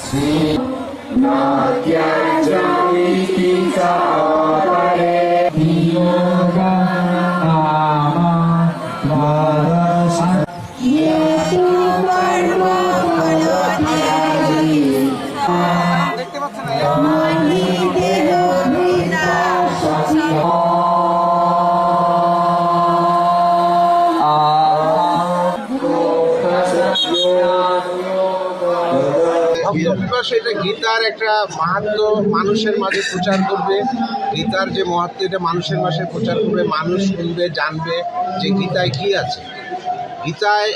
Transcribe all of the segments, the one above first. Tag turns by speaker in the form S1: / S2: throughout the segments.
S1: శ్రీ
S2: నాట్యా দিবস এটা গীতার একটা মাহাত্ম মানুষের মাঝে প্রচার করবে। গীতার যে মহাত্ম এটা মানুষের মাঝে প্রচার করবে মানুষ শুনবে জানবে যে গীতায় কি আছে। গীতায়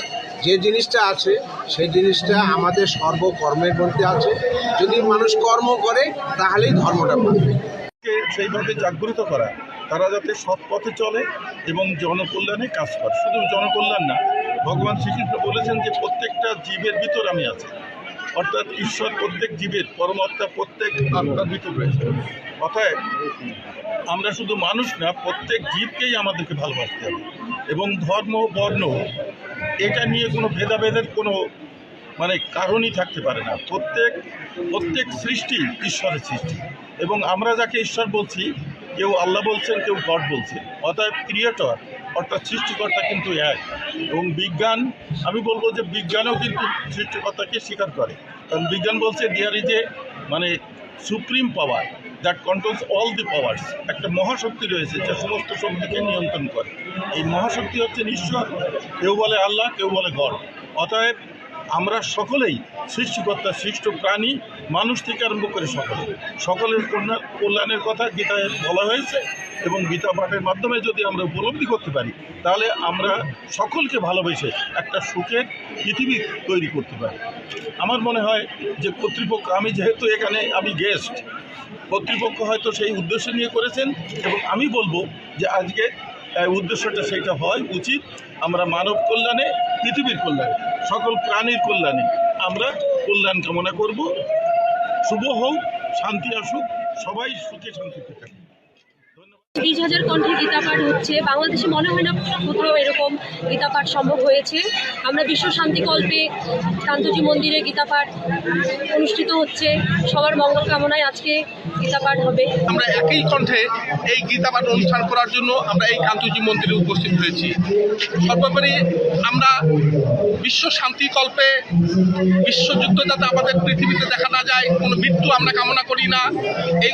S2: যে জিনিসটা আছে সেই জিনিসটা আমাদের সর্বকর্মের মধ্যে আছে। যদি মানুষ কর্ম করে তাহলেই ধর্মটা পাবে
S3: সেইভাবে জাগ্রত করা তারা যাতে সৎ পথে চলে এবং জনকল্যাণে কাজ করে। শুধু জনকল্যাণ না ভগবান শ্রীকৃষ্ণ বলেছেন যে প্রত্যেকটা জীবের ভিতর আমি আছি। অর্থাৎ ঈশ্বর প্রত্যেক জীবের, পরমাত্মা প্রত্যেক আত্মার ভিতর রয়েছে। অতএব, আমরা শুধু মানুষ না, প্রত্যেক জীবকেই আমাদেরকে ভালোবাসতে হবে। এবং ধর্ম, বর্ণ, এটা নিয়ে কোনো ভেদাভেদের কোনো মানে কারণই থাকতে পারে না। প্রত্যেক প্রত্যেক সৃষ্টি ঈশ্বরের সৃষ্টি। এবং আমরা যাকে ঈশ্বর বলছি, কেউ আল্লাহ বলছেন, কেউ গড বলছেন। অতএব, ক্রিয়েটর অর্থাৎ সৃষ্টিকর্তা কিন্তু এক। এবং বিজ্ঞান, আমি বলব যে বিজ্ঞানও কিন্তু সৃষ্টিকর্তাকে স্বীকার করে। কারণ বিজ্ঞান বলছে দেয়ার ইজ এ মানে supreme power that controls all the powers একটা মহাশক্তি রয়েছে যা সমস্ত শক্তিকে নিয়ন্ত্রণ করে। এই মহাশক্তি হচ্ছে ঈশ্বর। কেউ বলে আল্লাহ, কেউ বলে গড। অতএব আমরা সকলেই সৃষ্টিকর্তার সৃষ্ট প্রাণী, মানুষ থেকে আরম্ভ করে সকলে। সকলের কল্যাণ- কল্যাণের কথা গীতায় বলা হয়েছে। এবং গীতা পাঠের মাধ্যমে যদি আমরা উপলব্ধি করতে পারি, তাহলে আমরা সকলকে ভালোবেসে একটা সুখের পৃথিবী তৈরি করতে পারি। আমার মনে হয় যে কর্তৃপক্ষ, আমি যেহেতু এখানে, আমি গেস্ট কর্তৃপক্ষ হয়তো সেই উদ্দেশ্য নিয়ে করেছেন এবং আমি বলব যে আজকে উদ্দেশ্যটা সেটা হয় উচিত আমরা মানব কল্যাণে, পৃথিবীর কল্যাণে, সকল প্রাণীর কল্যাণে আমরা কল্যাণ কামনা করব। শুভ হোক, শান্তি আসুক, সবাই সুখে শান্তিতে থাকুক।
S4: তিরিশ হাজার কণ্ঠে গীতা পাঠ হচ্ছে। বাংলাদেশে মনে হয় না কোথাও এরকম গীতা পাঠ সম্ভব হয়েছে। আমরা বিশ্ব শান্তিকল্পে কান্তজি মন্দিরে গীতা পাঠ অনুষ্ঠিত হচ্ছে। সবার মঙ্গল কামনায় আজকে গীতা পাঠ হবে।
S5: আমরা একই কণ্ঠে এই গীতা পাঠ অনুষ্ঠান করার জন্য আমরা এই কান্তজি মন্দিরে উপস্থিত হয়েছি। সর্বোপরি আমরা বিশ্ব শান্তিকল্পে বিশ্বযুদ্ধ যাতে আমাদের পৃথিবীতে দেখা না যায়, কোনো মৃত্যু আমরা কামনা করি না। এই